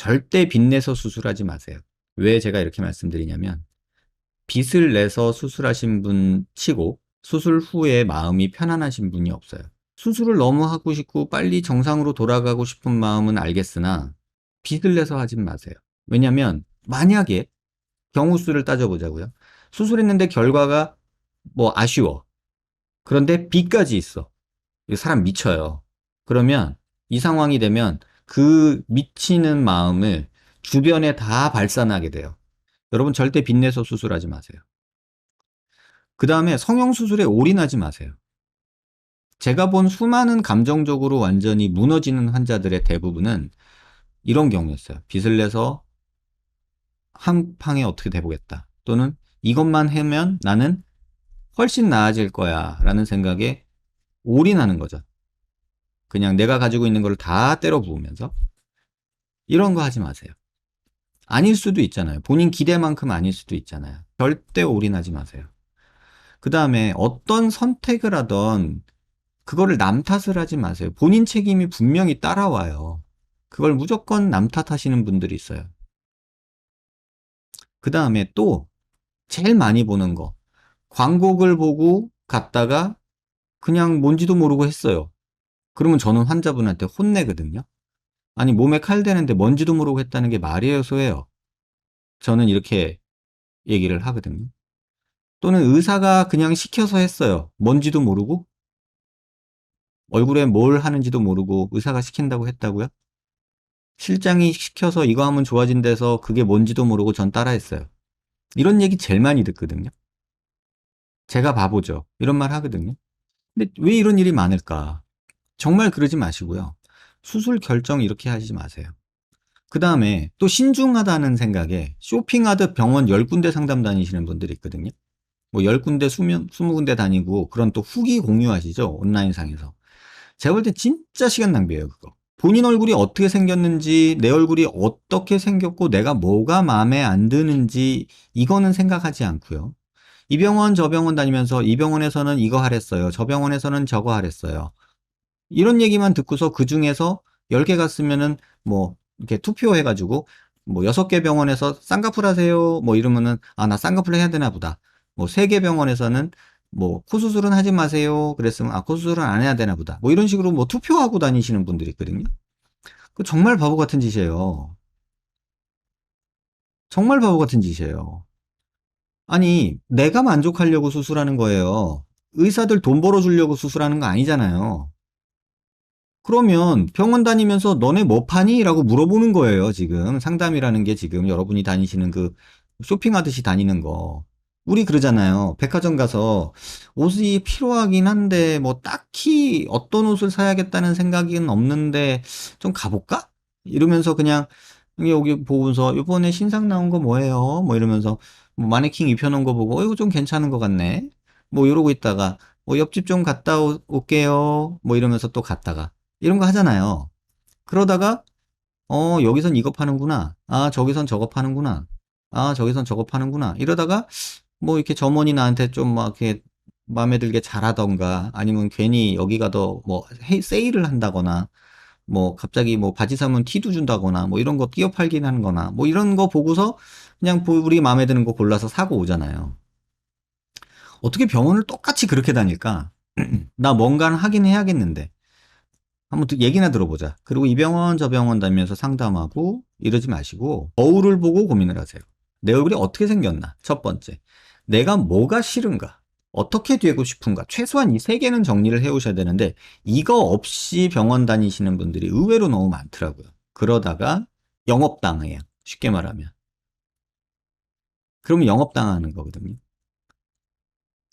절대 빚내서 수술하지 마세요. 왜 제가 이렇게 말씀드리냐면 빚을 내서 수술하신 분 치고 수술 후에 마음이 편안하신 분이 없어요. 수술을 너무 하고 싶고 빨리 정상으로 돌아가고 싶은 마음은 알겠으나 빚을 내서 하지 마세요. 왜냐면 만약에 경우 수를 따져보자고요. 수술했는데 결과가 뭐 아쉬워. 그런데 빚까지 있어. 이 사람 미쳐요. 그러면 이 상황이 되면 그 미치는 마음을 주변에 다 발산하게 돼요. 여러분 절대 빚내서 수술하지 마세요. 그 다음에 성형 수술에 올인하지 마세요. 제가 본 수많은 감정적으로 완전히 무너지는 환자들의 대부분은 이런 경우였어요. 빚을 내서 한 방에 어떻게 돼보겠다. 또는 이것만 하면 나는 훨씬 나아질 거야. 라는 생각에 올인하는 거죠. 그냥 내가 가지고 있는 걸 다 때려 부으면서. 이런 거 하지 마세요. 아닐 수도 있잖아요. 본인 기대만큼 아닐 수도 있잖아요. 절대 올인하지 마세요. 그 다음에 어떤 선택을 하던 그거를 남 탓을 하지 마세요. 본인 책임이 분명히 따라와요. 그걸 무조건 남 탓하시는 분들이 있어요. 그 다음에 또 제일 많이 보는 거. 광고글 보고 갔다가 그냥 뭔지도 모르고 했어요. 그러면 저는 환자분한테 혼내거든요. 아니, 몸에 칼 대는데 뭔지도 모르고 했다는 게 말이에요, 소예요? 저는 이렇게 얘기를 하거든요. 또는 의사가 그냥 시켜서 했어요. 뭔지도 모르고? 얼굴에 뭘 하는지도 모르고 의사가 시킨다고 했다고요? 실장이 시켜서 이거 하면 좋아진대서 그게 뭔지도 모르고 전 따라했어요. 이런 얘기 제일 많이 듣거든요. 제가 바보죠. 이런 말 하거든요. 근데 왜 이런 일이 많을까? 정말 그러지 마시고요. 수술 결정 이렇게 하시지 마세요. 그 다음에 또 신중하다는 생각에 쇼핑하듯 병원 10군데 상담 다니시는 분들이 있거든요. 뭐 10군데, 20군데 다니고 그런 또 후기 공유하시죠. 온라인상에서. 제가 볼 때 진짜 시간 낭비예요, 그거. 본인 얼굴이 어떻게 생겼는지, 내 얼굴이 어떻게 생겼고, 내가 뭐가 마음에 안 드는지, 이거는 생각하지 않고요. 이 병원, 저 병원 다니면서 이 병원에서는 이거 하랬어요. 저 병원에서는 저거 하랬어요. 이런 얘기만 듣고서 그 중에서 10개 갔으면은 뭐, 이렇게 투표해가지고, 뭐, 6개 병원에서 쌍꺼풀 하세요. 뭐 이러면은, 아, 나 쌍꺼풀 해야 되나 보다. 뭐, 3개 병원에서는 뭐, 코 수술은 하지 마세요. 그랬으면, 아, 코 수술은 안 해야 되나 보다. 뭐 이런 식으로 뭐 투표하고 다니시는 분들이 있거든요. 그 정말 바보 같은 짓이에요. 정말 바보 같은 짓이에요. 아니, 내가 만족하려고 수술하는 거예요. 의사들 돈 벌어주려고 수술하는 거 아니잖아요. 그러면 병원 다니면서 너네 뭐 파니? 라고 물어보는 거예요, 지금. 상담이라는 게 지금 여러분이 다니시는 그 쇼핑하듯이 다니는 거. 우리 그러잖아요. 백화점 가서 옷이 필요하긴 한데 뭐 딱히 어떤 옷을 사야겠다는 생각은 없는데 좀 가볼까? 이러면서 그냥 여기 보면서 이번에 신상 나온 거 뭐예요? 뭐 이러면서 뭐 마네킹 입혀놓은 거 보고 어 이거 좀 괜찮은 것 같네. 뭐 이러고 있다가 뭐 옆집 좀 갔다 오- 올게요. 뭐 이러면서 또 갔다가 이런 거 하잖아요. 그러다가 어 여기선 이거 파는구나. 아 저기선 저거 파는구나. 아 저기선 저거 파는구나. 이러다가 뭐 이렇게 점원이 나한테 좀 막 이렇게 마음에 들게 잘하던가 아니면 괜히 여기가 더 뭐 세일을 한다거나 뭐 갑자기 뭐 바지 사면 티도 준다거나 뭐 이런 거 끼어 팔긴 하는 거나 뭐 이런 거 보고서 그냥 보- 우리 마음에 드는 거 골라서 사고 오잖아요. 어떻게 병원을 똑같이 그렇게 다닐까? 나 뭔가는 하긴 해야겠는데. 한번 또 얘기나 들어보자. 그리고 이 병원 저 병원 다니면서 상담하고 이러지 마시고 거울을 보고 고민을 하세요. 내 얼굴이 어떻게 생겼나? 첫 번째. 내가 뭐가 싫은가? 어떻게 되고 싶은가? 최소한 이 세 개는 정리를 해 오셔야 되는데 이거 없이 병원 다니시는 분들이 의외로 너무 많더라고요. 그러다가 영업당해요. 쉽게 말하면. 그러면 영업당하는 거거든요.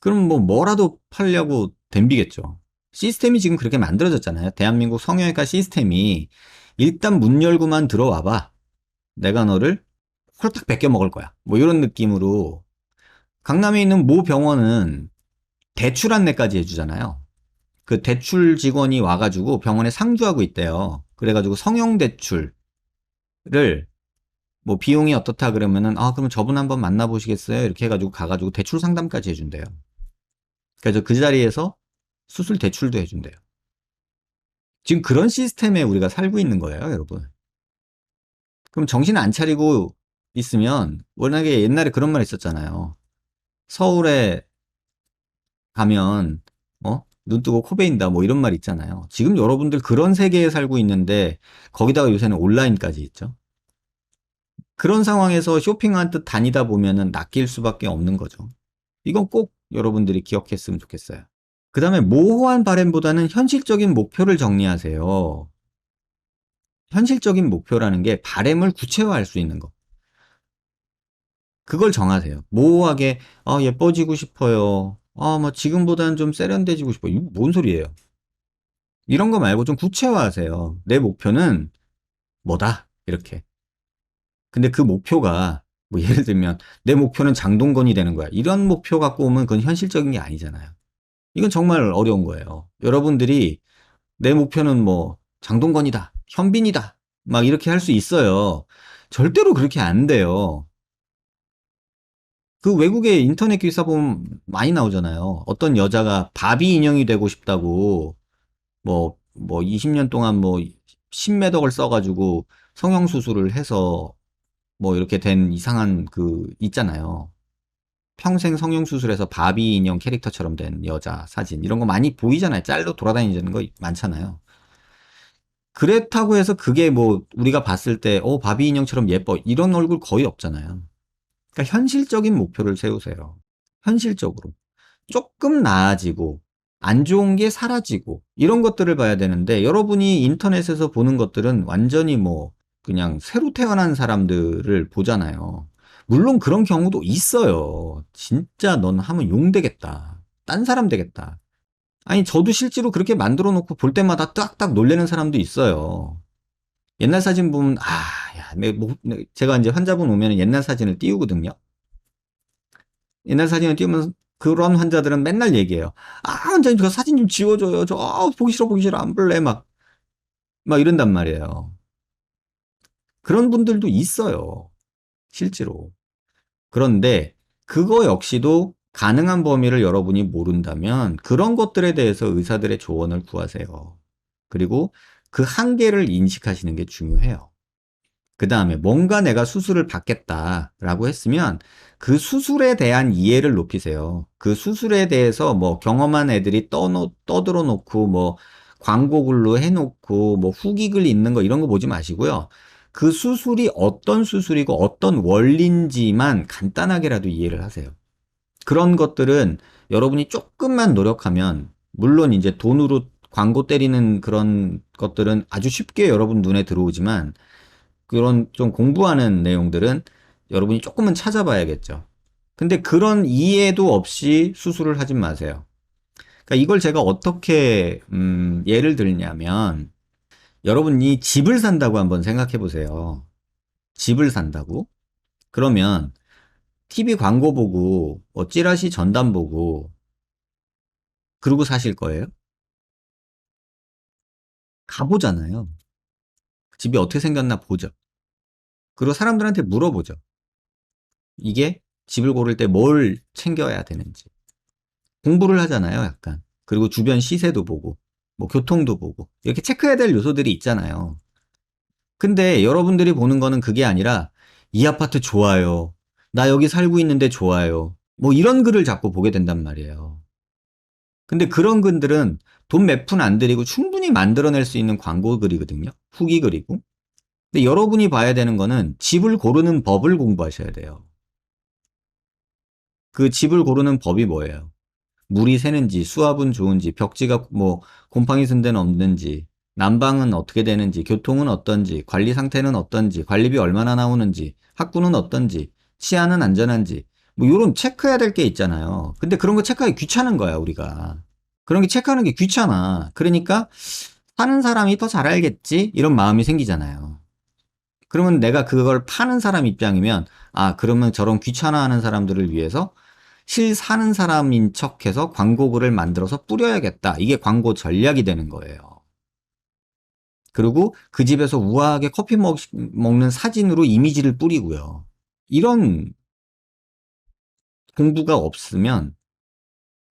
그럼 뭐 뭐라도 팔려고 덤비겠죠. 시스템이 지금 그렇게 만들어졌잖아요. 대한민국 성형외과 시스템이 일단 문 열고만 들어와봐. 내가 너를 홀딱 뺏겨 먹을 거야. 뭐 이런 느낌으로 강남에 있는 모 병원은 대출 안내까지 해주잖아요. 그 대출 직원이 와가지고 병원에 상주하고 있대요. 그래가지고 성형 대출을 뭐 비용이 어떻다 그러면은 아 그럼 저분 한번 만나보시겠어요? 이렇게 해가지고 가가지고 대출 상담까지 해준대요. 그래서 그 자리에서 수술 대출도 해준대요. 지금 그런 시스템에 우리가 살고 있는 거예요, 여러분. 그럼 정신 안 차리고 있으면 워낙에 옛날에 그런 말 있었잖아요. 서울에 가면 어? 눈 뜨고 코 베인다 뭐 이런 말 있잖아요. 지금 여러분들 그런 세계에 살고 있는데 거기다가 요새는 온라인까지 있죠. 그런 상황에서 쇼핑한 듯 다니다 보면은 낚일 수밖에 없는 거죠. 이건 꼭 여러분들이 기억했으면 좋겠어요. 그 다음에 모호한 바램보다는 현실적인 목표를 정리하세요. 현실적인 목표라는 게 바램을 구체화할 수 있는 거. 그걸 정하세요. 모호하게 아, 예뻐지고 싶어요. 아, 뭐 지금보다는 좀 세련돼지고 싶어요. 이거 뭔 소리예요? 이런 거 말고 좀 구체화하세요. 내 목표는 뭐다. 이렇게. 근데 그 목표가 뭐 예를 들면 내 목표는 장동건이 되는 거야. 이런 목표 갖고 오면 그건 현실적인 게 아니잖아요. 이건 정말 어려운 거예요. 여러분들이 내 목표는 뭐 장동건이다. 현빈이다. 막 이렇게 할 수 있어요. 절대로 그렇게 안 돼요. 그 외국의 인터넷 기사 보면 많이 나오잖아요. 어떤 여자가 바비 인형이 되고 싶다고 뭐, 뭐 20년 동안 뭐 10매덕을 써가지고 성형수술을 해서 뭐 이렇게 된 이상한 그 있잖아요. 평생 성형수술해서 바비 인형 캐릭터처럼 된 여자 사진 이런 거 많이 보이잖아요. 짤로 돌아다니는 거 많잖아요. 그렇다고 해서 그게 뭐 우리가 봤을 때 어 바비 인형처럼 예뻐 이런 얼굴 거의 없잖아요. 그러니까 현실적인 목표를 세우세요. 현실적으로. 조금 나아지고 안 좋은 게 사라지고 이런 것들을 봐야 되는데 여러분이 인터넷에서 보는 것들은 완전히 뭐 그냥 새로 태어난 사람들을 보잖아요. 물론 그런 경우도 있어요. 진짜 넌 하면 용 되겠다. 딴 사람 되겠다. 아니, 저도 실제로 그렇게 만들어 놓고 볼 때마다 딱딱 놀래는 사람도 있어요. 옛날 사진 보면, 아, 야, 내, 뭐, 제가 이제 환자분 오면 옛날 사진을 띄우거든요. 옛날 사진을 띄우면 그런 환자들은 맨날 얘기해요. 아, 원장님, 저 사진 좀 지워줘요. 저, 아, 보기 싫어, 보기 싫어, 안 볼래. 막, 막 이런단 말이에요. 그런 분들도 있어요. 실제로. 그런데 그거 역시도 가능한 범위를 여러분이 모른다면 그런 것들에 대해서 의사들의 조언을 구하세요. 그리고 그 한계를 인식하시는 게 중요해요. 그 다음에 뭔가 내가 수술을 받겠다라고 했으면 그 수술에 대한 이해를 높이세요. 그 수술에 대해서 뭐 경험한 애들이 떠, 떠들어 놓고 뭐 광고글로 해놓고 뭐 후기글 있는 거 이런 거 보지 마시고요. 그 수술이 어떤 수술이고 어떤 원리인지만 간단하게라도 이해를 하세요. 그런 것들은 여러분이 조금만 노력하면 물론 이제 돈으로 광고 때리는 그런 것들은 아주 쉽게 여러분 눈에 들어오지만 그런 좀 공부하는 내용들은 여러분이 조금은 찾아봐야겠죠. 근데 그런 이해도 없이 수술을 하지 마세요. 그러니까 이걸 제가 어떻게 음, 예를 들냐면 여러분이 집을 산다고 한번 생각해 보세요. 집을 산다고? 그러면 TV 광고 보고 뭐 찌라시 전담 보고 그러고 사실 거예요? 가보잖아요. 집이 어떻게 생겼나 보죠. 그리고 사람들한테 물어보죠. 이게 집을 고를 때 뭘 챙겨야 되는지. 공부를 하잖아요, 약간. 그리고 주변 시세도 보고. 뭐 교통도 보고 이렇게 체크해야 될 요소들이 있잖아요. 근데 여러분들이 보는 거는 그게 아니라 이 아파트 좋아요. 나 여기 살고 있는데 좋아요. 뭐 이런 글을 자꾸 보게 된단 말이에요. 근데 그런 글들은 돈 몇 푼 안 들이고 충분히 만들어낼 수 있는 광고 글이거든요. 후기 글이고. 근데 여러분이 봐야 되는 거는 집을 고르는 법을 공부하셔야 돼요. 그 집을 고르는 법이 뭐예요? 물이 새는지, 수압은 좋은지, 벽지가 뭐 곰팡이 쓴 데는 없는지, 난방은 어떻게 되는지, 교통은 어떤지, 관리 상태는 어떤지, 관리비 얼마나 나오는지, 학구는 어떤지, 치안은 안전한지, 뭐 이런 체크해야 될 게 있잖아요. 근데 그런 거 체크하기 귀찮은 거야, 우리가. 그런 게 체크하는 게 귀찮아. 그러니까 사는 사람이 더 잘 알겠지? 이런 마음이 생기잖아요. 그러면 내가 그걸 파는 사람 입장이면, 아, 그러면 저런 귀찮아하는 사람들을 위해서 실 사는 사람인 척해서 광고글을 만들어서 뿌려야겠다. 이게 광고 전략이 되는 거예요. 그리고 그 집에서 우아하게 커피 먹, 먹는 사진으로 이미지를 뿌리고요. 이런 공부가 없으면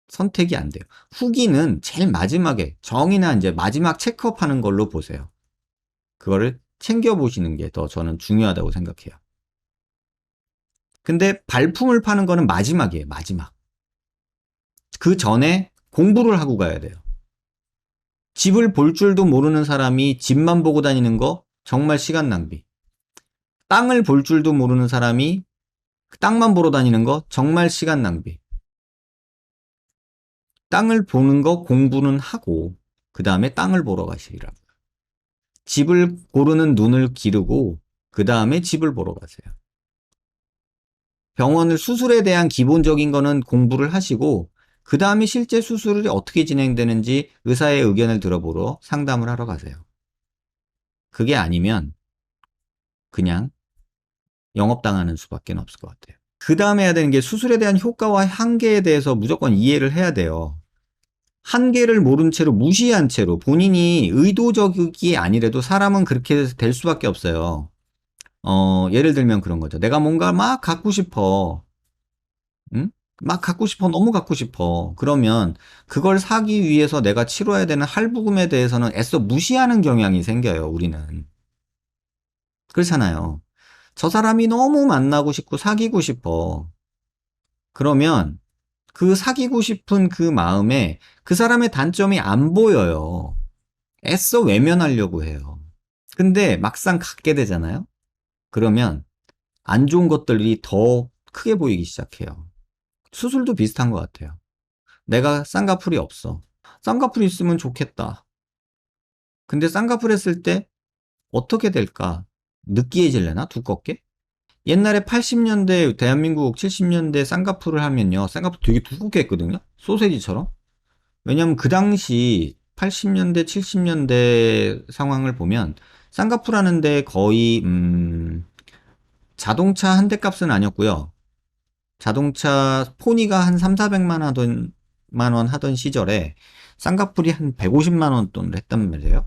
선택이 안 돼요. 후기는 제일 마지막에 정의나 이제 마지막 체크업 하는 걸로 보세요. 그거를 챙겨보시는 게 더 저는 중요하다고 생각해요. 근데 발품을 파는 거는 마지막이에요, 마지막. 그 전에 공부를 하고 가야 돼요. 집을 볼 줄도 모르는 사람이 집만 보고 다니는 거 정말 시간 낭비. 땅을 볼 줄도 모르는 사람이 땅만 보러 다니는 거 정말 시간 낭비. 땅을 보는 거 공부는 하고 그 다음에 땅을 보러 가시라고요. 집을 고르는 눈을 기르고 그 다음에 집을 보러 가세요. 병원을 수술에 대한 기본적인 거는 공부를 하시고 그 다음에 실제 수술이 어떻게 진행되는지 의사의 의견을 들어보러 상담을 하러 가세요. 그게 아니면 그냥 영업당하는 수밖에 없을 것 같아요. 그 다음에 해야 되는 게 수술에 대한 효과와 한계에 대해서 무조건 이해를 해야 돼요. 한계를 모른 채로 무시한 채로 본인이 의도적이 아니래도 사람은 그렇게 될 수밖에 없어요. 어, 예를 들면 그런 거죠. 내가 뭔가 막 갖고 싶어. 응? 막 갖고 싶어. 너무 갖고 싶어. 그러면 그걸 사기 위해서 내가 치러야 되는 할부금에 대해서는 애써 무시하는 경향이 생겨요, 우리는. 그렇잖아요. 저 사람이 너무 만나고 싶고 사귀고 싶어. 그러면 그 사귀고 싶은 그 마음에 그 사람의 단점이 안 보여요. 애써 외면하려고 해요. 근데 막상 갖게 되잖아요? 그러면 안 좋은 것들이 더 크게 보이기 시작해요. 수술도 비슷한 것 같아요. 내가 쌍꺼풀이 없어. 쌍꺼풀이 있으면 좋겠다. 근데 쌍꺼풀 했을 때 어떻게 될까? 느끼해질래나? 두껍게? 옛날에 80년대 대한민국 70년대 쌍꺼풀을 하면요. 쌍꺼풀 되게 두껍게 했거든요. 소세지처럼. 왜냐면 그 당시 80년대 70년대 상황을 보면 쌍꺼풀 하는데 거의 음 자동차 한 대 값은 아니었고요. 자동차 포니가 한 3, 400만 하던 만원 하던 시절에 쌍꺼풀이 한 150만 원 돈을 했단 말이에요.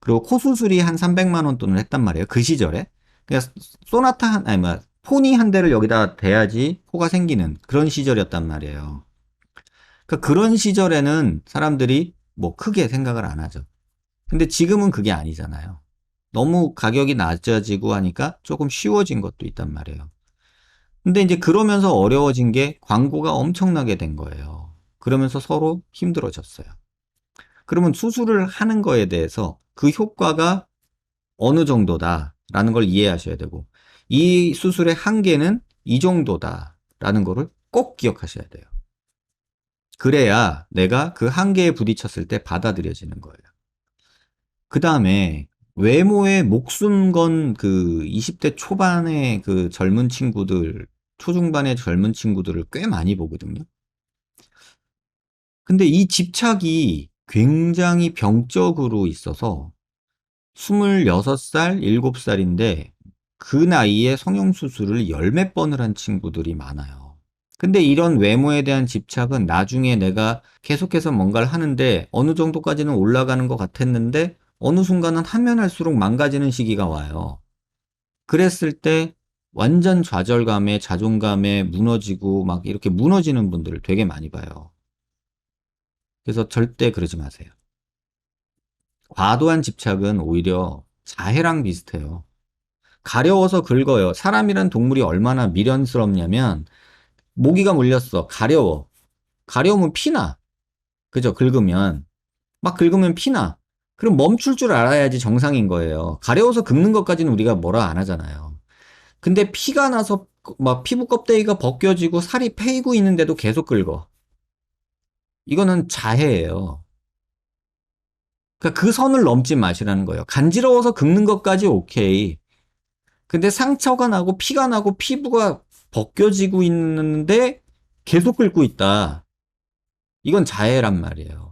그리고 코 수술이 한 300만 원 돈을 했단 말이에요. 그 시절에. 그러니까 소나타 한 아니 뭐 포니 한 대를 여기다 대야지 코가 생기는 그런 시절이었단 말이에요. 그러니까 그런 시절에는 사람들이 뭐 크게 생각을 안 하죠. 근데 지금은 그게 아니잖아요. 너무 가격이 낮아지고 하니까 조금 쉬워진 것도 있단 말이에요. 근데 이제 그러면서 어려워진 게 광고가 엄청나게 된 거예요. 그러면서 서로 힘들어졌어요. 그러면 수술을 하는 거에 대해서 그 효과가 어느 정도다라는 걸 이해하셔야 되고 이 수술의 한계는 이 정도다라는 거를 꼭 기억하셔야 돼요. 그래야 내가 그 한계에 부딪혔을 때 받아들여지는 거예요. 그 다음에 외모에 목숨 건 그 20대 초반의 그 젊은 친구들, 초중반의 젊은 친구들을 꽤 많이 보거든요. 근데 이 집착이 굉장히 병적으로 있어서 26살, 7살인데 그 나이에 성형수술을 열 몇 번을 한 친구들이 많아요. 근데 이런 외모에 대한 집착은 나중에 내가 계속해서 뭔가를 하는데 어느 정도까지는 올라가는 것 같았는데 어느 순간은 하면 할수록 망가지는 시기가 와요. 그랬을 때 완전 좌절감에 자존감에 무너지고 막 이렇게 무너지는 분들을 되게 많이 봐요. 그래서 절대 그러지 마세요. 과도한 집착은 오히려 자해랑 비슷해요. 가려워서 긁어요. 사람이란 동물이 얼마나 미련스럽냐면 모기가 물렸어. 가려워. 가려우면 피나. 그죠? 긁으면. 막 긁으면 피나. 그럼 멈출 줄 알아야지 정상인 거예요. 가려워서 긁는 것까지는 우리가 뭐라 안 하잖아요. 근데 피가 나서 막 피부 껍데기가 벗겨지고 살이 패이고 있는데도 계속 긁어. 이거는 자해예요. 그러니까 그 선을 넘지 마시라는 거예요. 간지러워서 긁는 것까지 오케이. 근데 상처가 나고 피가 나고 피부가 벗겨지고 있는데 계속 긁고 있다. 이건 자해란 말이에요.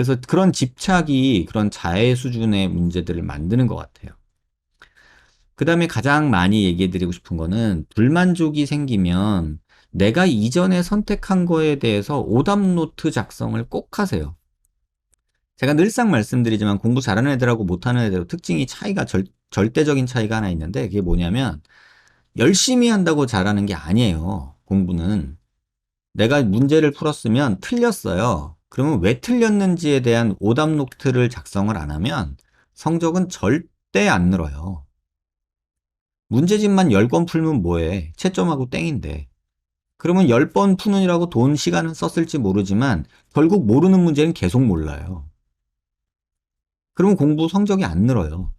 그래서 그런 집착이 그런 자해 수준의 문제들을 만드는 것 같아요. 그 다음에 가장 많이 얘기해 드리고 싶은 거는 불만족이 생기면 내가 이전에 선택한 거에 대해서 오답노트 작성을 꼭 하세요. 제가 늘상 말씀드리지만 공부 잘하는 애들하고 못하는 애들하고 특징이 차이가 절, 절대적인 차이가 하나 있는데 그게 뭐냐면 열심히 한다고 잘하는 게 아니에요. 공부는. 내가 문제를 풀었으면 틀렸어요. 그러면 왜 틀렸는지에 대한 오답 노트를 작성을 안 하면 성적은 절대 안 늘어요. 문제집만 10권 풀면 뭐해? 채점하고 땡인데. 그러면 10번 푸느라고 돈, 시간은 썼을지 모르지만 결국 모르는 문제는 계속 몰라요. 그러면 공부 성적이 안 늘어요.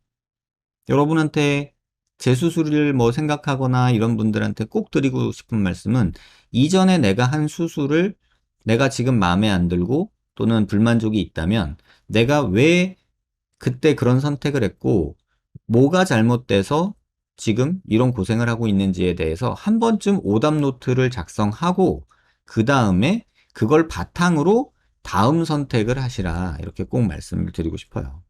여러분한테 재수술을 뭐 생각하거나 이런 분들한테 꼭 드리고 싶은 말씀은 이전에 내가 한 수술을 내가 지금 마음에 안 들고 또는 불만족이 있다면 내가 왜 그때 그런 선택을 했고 뭐가 잘못돼서 지금 이런 고생을 하고 있는지에 대해서 한 번쯤 오답 노트를 작성하고 그 다음에 그걸 바탕으로 다음 선택을 하시라 이렇게 꼭 말씀을 드리고 싶어요.